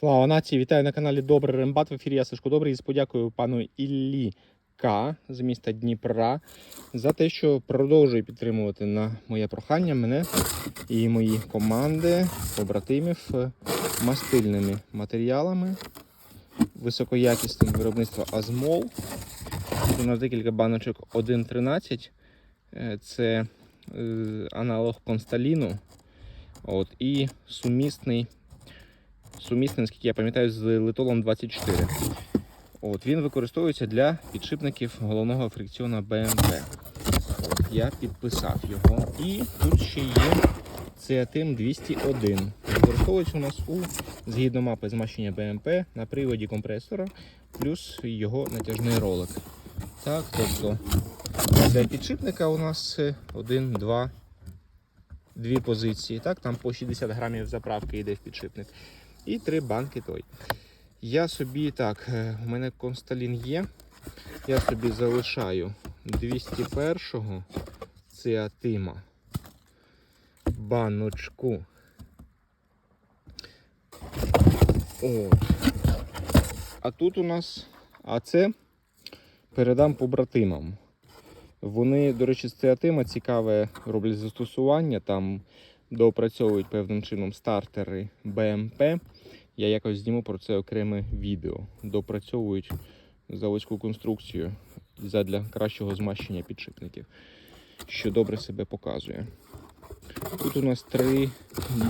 Слава нації! Вітаю на каналі Добрий Рембат. В ефірі я Сашко Добрий. І з подякою пану Іллі К з міста Дніпра за те, що продовжує підтримувати на моє прохання мене і мої команди побратимів мастильними матеріалами високоякісним виробництва Азмол. Тут у нас декілька баночок 1.13. Е, Це е, аналог консталіну. От, і сумісний сумісний, наскільки я пам'ятаю, з литолом 24. От, він використовується для підшипників головного фрикціона BMP. От, я підписав його. І тут ще є Ceatim 201. Використовується у нас у згідно мапи змащення BMP на приводі компресора, плюс його натяжний ролик. Так, тобто для підшипника у нас е, один, два, дві позиції. Так, там по 60 грамів заправки йде в підшипник. І три банки той. Я собі так, е, у мене консталін є. Я собі залишаю 201-го циатима баночку. От. А тут у нас, а це передам побратимам. Вони, до речі, з циатима цікаве роблять застосування, там доопрацьовують певним чином стартери BMP. Я якось зніму про це окреме відео. Допрацьовують заводську конструкцію для кращого змащення підшипників, що добре себе показує. Тут у нас 3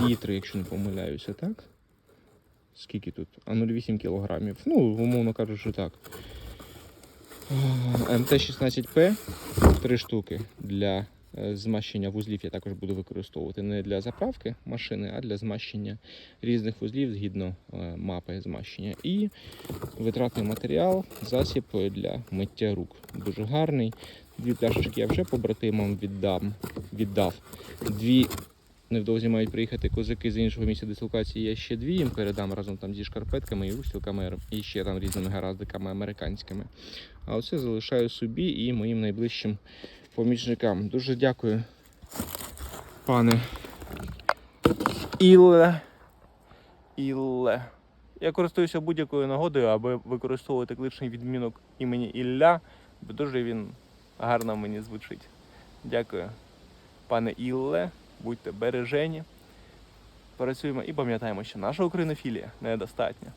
літри, якщо не помиляюся, так? Скільки тут? А 0,8 кілограмів. Ну, умовно кажучи, так. МТ-16П 3 штуки для змащення вузлів я також буду використовувати не для заправки машини, а для змащення різних вузлів згідно е, мапи змащення. І витратний матеріал, засіб для миття рук. Дуже гарний. Дві пляшечки я вже побратимам віддам, віддав. Дві невдовзі мають приїхати козаки з іншого місця дислокації. Я ще дві їм передам разом там зі шкарпетками і устілками і ще там різними гараздиками американськими. А оце залишаю собі і моїм найближчим помічникам. Дуже дякую, пане Ілле. Ілле. Я користуюся будь-якою нагодою, аби використовувати кличний відмінок імені Ілля, бо дуже він гарно мені звучить. Дякую, пане Ілле. Будьте бережені. Працюємо і пам'ятаємо, що наша українофілія недостатня.